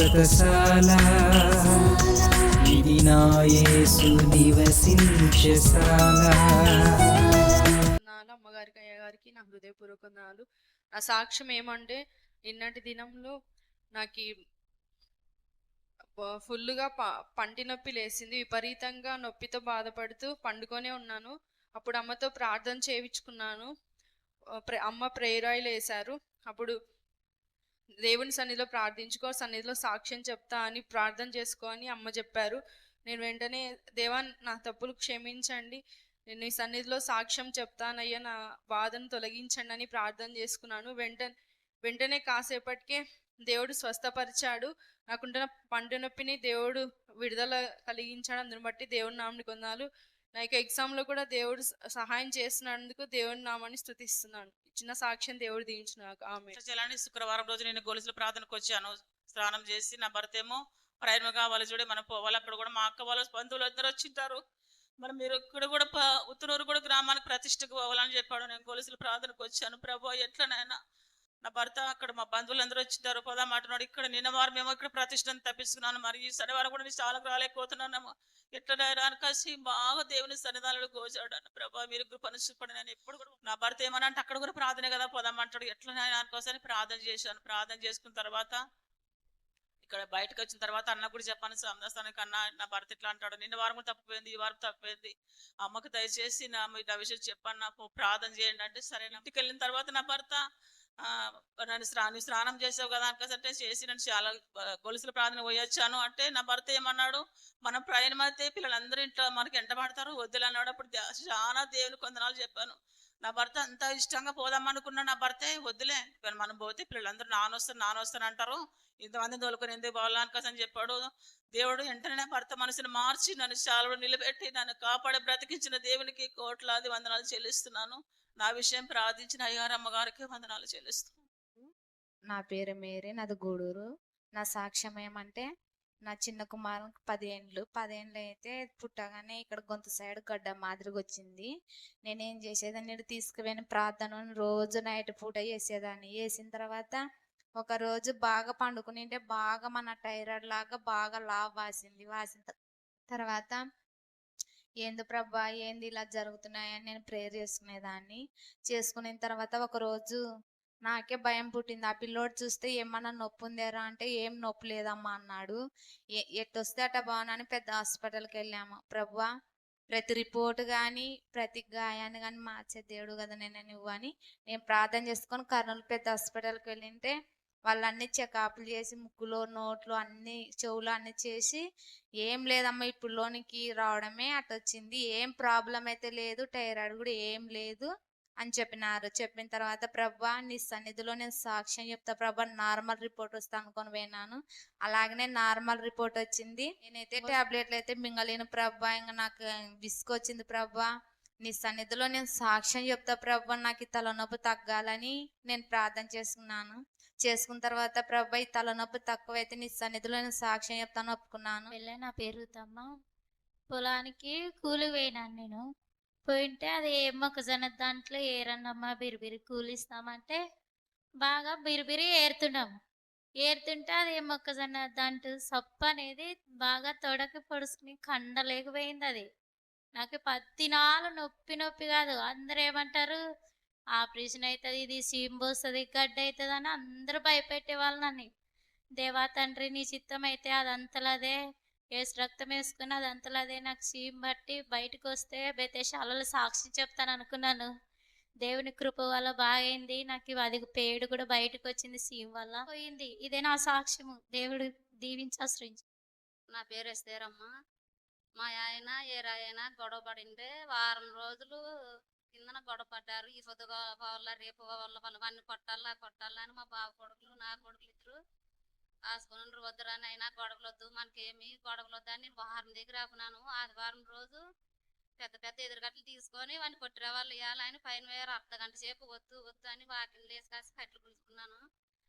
శాశ్వతశాల ఇది నా యేసు నివసించశాల అమ్మగారికి అయ్యగారికి నా హృదయపూర్వక వందనాలు నా సాక్ష్యం ఏమంటే నిన్నటి దినంలో నాకు ఫుల్గా ఫుల్లుగా ప పంటి నొప్పి లేసింది. విపరీతంగా నొప్పితో బాధపడుతూ పండుకొనే ఉన్నాను. అప్పుడు అమ్మతో ప్రార్థన చేయించుకున్నాను. అమ్మ ప్రేయర్ ఆయిల్ వేశారు. అప్పుడు దేవుని సన్నిధిలో ప్రార్థించుకో సన్నిధిలో సాక్ష్యం చెప్తా అని ప్రార్థన చేసుకో అని అమ్మ చెప్పారు. నేను వెంటనే దేవా నా తప్పులు క్షమించండి. నేను ఈ సన్నిధిలో సాక్ష్యం చెప్తానయ్యా నా బాధను తొలగించండి అని ప్రార్థన చేసుకున్నాను. వెంట వెంటనే కాసేపటికే దేవుడు స్వస్థపరిచాడు. నాకుంటున్న పంట నొప్పిని దేవుడు విడుదల కలిగించాడు అందుని బట్టి దేవుని నామని కొందాలు. నా యొక్క ఎగ్జామ్లో కూడా దేవుడు సహాయం చేసినందుకు దేవుని నామాన్ని స్థుతిస్తున్నాను చిన్న సాక్ష్యం దేవుడు దీవించిన ఆమె చలాని శుక్రవారం రోజు నేను గొలుసుల ప్రార్థనకు వచ్చాను. స్నానం చేసి నా భర్త ఏమో ప్రయాణం కావాలి చూడే మనం పోవాలి అక్కడ కూడా మా అక్క వాళ్ళ బంధువులు అందరూ వచ్చింటారు. మరి మీరు ఇక్కడ కూడా ఉత్తరూరు ఉత్తనూరు కూడా గ్రామానికి ప్రతిష్టకు పోవాలని చెప్పాడు. నేను గొలుసుల ప్రార్థనకు వచ్చాను. ప్రభు ఎట్లనైనా నా భర్త అక్కడ మా బంధువులు అందరూ వచ్చింటారు పోదా మాట్లాడు ఇక్కడ నిన్న వారం మేము ఇక్కడ ప్రతిష్టను తప్పిస్తున్నాను మరి ఈ శనివారం కూడా నేను చాలా రాలేకపోతున్నాను ఎట్లా కలిసి బాగా దేవుని సన్నిధానంలో గోచాడు ప్రభా మీరు కృపను చూపండి నేను ఎప్పుడు కూడా నా భర్త ఏమన్నా అంటే అక్కడ కూడా ప్రార్థన కదా. పోదామంటాడు ఎట్లనైనా అనుకోసని ప్రార్థన చేశాను. ప్రార్థన చేసుకున్న తర్వాత ఇక్కడ బయటకు వచ్చిన తర్వాత అన్న కూడా చెప్పాను. సందస్తానికి అన్న నా భర్త ఇట్లా అంటాడు. నిన్న వారం కూడా తప్పిపోయింది ఈ వారం తప్పిపోయింది. అమ్మకు దయచేసి నా మీ నా విషయం చెప్పాను నాకు ప్రార్థన చేయండి అంటే సరే ఇంటికి వెళ్ళిన తర్వాత నా భర్త నన్ను స్నానం స్నానం చేసావు కదా అనుకోసంటే చేసి నన్ను చాలా గొలుసుల ప్రార్థన పోయొచ్చాను. అంటే నా భర్త ఏమన్నాడు మనం ప్రయాణం అయితే పిల్లలందరూ ఇంట్లో మనకి ఎంట పడతారు వద్దులన్నాడు అప్పుడు చాలా దేవుని కొందనాలు చెప్పాను. నా భర్త అంత ఇష్టంగా పోదాం అనుకున్నా నా భర్తే వద్దులే మనం పోతే పిల్లలందరూ నానొస్తారు నానొస్తారు అంటారు. ఇంతమంది తోలుకొని ఎందుకు పోవాలనుకోసని చెప్పాడు. దేవుడు వెంటనే నా భర్త మనసుని మార్చి నన్ను చాలా నిలబెట్టి నన్ను కాపాడి బ్రతికించిన దేవునికి కోట్లాది వందనాలు చెల్లిస్తున్నాను. నా విషయం ప్రార్థించిన అయ్యారు అమ్మగారికి వందనాలు చెల్లిస్తున్నాను నా పేరు మేరీ నాది గూడూరు. నా సాక్ష్యం ఏమంటే నా చిన్న కుమారునికి పదేండ్లు పదేండ్లు అయితే పుట్టగానే ఇక్కడ గొంత సైడ్ గడ్డ మాదిరిగా వచ్చింది. నేనేం చేసేదాన్ని? ఈడ తీసుకుపోయిన ప్రార్థన రోజు నైట్ పూట చేసేదాన్ని. వేసిన తర్వాత ఒక రోజు బాగా పండుకునింటే బాగా మన టైరాయిడ్ లాగా బాగా లావ్ వాసింది. వాసిన తర్వాత ఏంది ప్రభా? ఏంది ఇలా జరుగుతున్నాయని నేను ప్రేయర్ చేసుకునేదాన్ని. చేసుకున్న తర్వాత ఒక రోజు నాకే భయం పుట్టింది. ఆ పిల్లోడు చూస్తే ఏమన్నా నొప్పి ఉందేరా? అంటే ఏం నొప్పి లేదమ్మా అన్నాడు. ఎ- ఎట్టొస్తే అట్ట బాగున్నాను పెద్ద హాస్పిటల్కి వెళ్ళాము. ప్రభువా ప్రతి రిపోర్ట్ కానీ ప్రతి గాయాన్ని కానీ మార్చే దేవుడు కదా నేను నువ్వు అని నేను ప్రార్థన చేసుకొని కర్నూలు పెద్ద హాస్పిటల్కి వెళ్ళింటే వాళ్ళన్నీ చెకప్లు చేసి ముక్కులో నోట్లో అన్ని చెవులు అన్ని చేసి ఏం లేదమ్మా ఇప్పుడు లోనికి రావడమే అటు వచ్చింది ఏం ప్రాబ్లం అయితే లేదు టైరాయిడ్ కూడా ఏం లేదు అని చెప్పినారు. చెప్పిన తర్వాత ప్రభా నీ సన్నిధిలో నేను సాక్ష్యం చెప్తా. ప్రభా నార్మల్ రిపోర్ట్ వస్తా అనుకొని పోయినాను. అలాగనే నార్మల్ రిపోర్ట్ వచ్చింది. నేనైతే టాబ్లెట్లు అయితే మింగలేను ప్రభా. ఇంకా నాకు విసుగు వచ్చింది ప్రభా. నీ సన్నిధిలో నేను సాక్ష్యం చెప్తా ప్రభా. నాకు తలనొప్పి తగ్గాలని నేను ప్రార్థన చేసుకున్నాను. చేసుకున్న తర్వాత ప్రభు తలనొప్పి తక్కువైతే నీ సన్నిధిలో నేను సాక్ష్యం చెప్తాను ఒప్పుకున్నాను వెళ్ళే నా పేరు పొలానికి కూలి పోయినాను నేను. పోయింటే అది ఏ మొక్కజొన్న దాంట్లో ఏరన్నమ్మ బిరిబిరి కూలి ఇస్తామంటే బాగా బిరిబిరి ఏరుతున్నాము ఏరుతుంటే అది ఏ మొక్కజొన్న దాంట్లో సప్పు అనేది బాగా తొడకి పొడుచుకుని కండలేకపోయింది అది. నాకు పత్తినాలు నొప్పి నొప్పి కాదు. అందరూ ఏమంటారు? ఆపరేషన్ అవుతుంది ఇది సీమ్ పోస్తుంది గడ్డ అవుతుంది అని అందరూ భయపెట్టే వాళ్ళు నన్ను. దేవా తండ్రి నీ చిత్తం అయితే అదంతలదే. ఏసు రక్తం వేసుకుని అదంతలదే. నాకు సీమ్ బట్టి బయటకు వస్తే బెతేశాలలో సాక్షి చెప్తాను అనుకున్నాను. దేవుని కృప వల్ల బాగైంది. నాకు ఇవి అది పేడు కూడా బయటకు వచ్చింది సీమ్ వల్ల. పోయింది. ఇదే నా సాక్ష్యము. దేవుడు దీవించి ఆశ్రయించు. నా పేరు ఎస్తేరమ్మ మా ఆయన ఏ రాయన గొడవ పడింటే వారం రోజులు కిందన గొడవపడ్డారు. ఈ పొద్దు పోవాలా రేపు పోవాలా వాళ్ళు అన్ని కొట్టాలా కొట్టాలా అని మా బావ కొడుకులు నా కొడుకులు ఇద్దరు ఆసుకుని వద్దురా అయినా గొడవలు వద్దు మనకేమి గొడవలు వద్దు అని వారం దగ్గర ఆపునాను. ఆదివారం రోజు పెద్ద పెద్ద ఎదురుగట్లు తీసుకొని వాడిని కొట్టిన వాళ్ళు ఇవ్వాలి అని పైన వేరు అర్ధ గంట సేపు వద్దు వద్దు అని వాకిలు లేసి కాసి కట్లు పిలుచుకున్నాను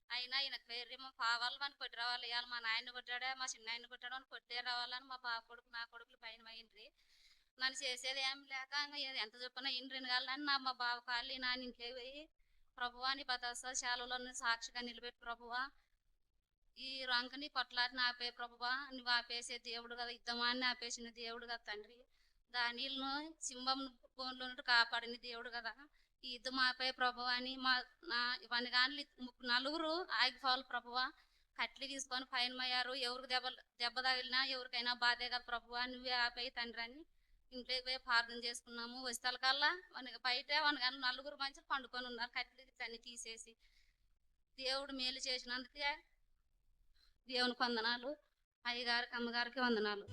అయినా ఈయన పేరేమో పావాలి వాడిని కొట్టి వాళ్ళు ఇవ్వాలి మా నాయన కొట్టాడా మా చిన్న ఆయన కొట్టాడు అని కొట్టే రావాలని మా బావ కొడుకు నా కొడుకులు పైన అయిండ్రి నన్ను చేసేది ఏం లేక ఏది ఎంత చెప్పినా ఇండ్రిని కాలని నా మా బావ కాళ్ళు నాన్న ఇంట్లో పోయి ప్రభువా నీ పదాస శాలలో సాక్షిగా నిలబెట్టి ప్రభువా. ఈ రంకని పొట్లాటి ఆపే ప్రభువా. నువ్వు ఆపేసే దేవుడు కదా యుద్ధమాన్ని ఆపేసిన దేవుడు కదా తండ్రి. దానిలను సింహం బోన్లో కాపాడిన దేవుడు కదా. ఈ యుద్ధం ఆపే ప్రభువా అని మా నా ఇవన్నీ కానీ నలుగురు ఆగిపోవాలి ప్రభువా. కట్లు తీసుకొని పైన అయ్యారు ఎవరికి దెబ్బ దెబ్బ తగిలినా ఎవరికైనా బాధే కదా ప్రభువా. నువ్వే ఆపేయి తండ్రి అని ఇంట్లోకి పోయి ప్రార్థన చేసుకున్నాము. వస్తాల కల్లా వానికి బయట మన నలుగురు మంచి పండుకొని ఉన్నారు. కట్లు అన్ని తీసేసి దేవుడు మేలు చేసినందుకే దేవుని వందనాలు. అయ్యగారికి అమ్మగారికి వందనాలు.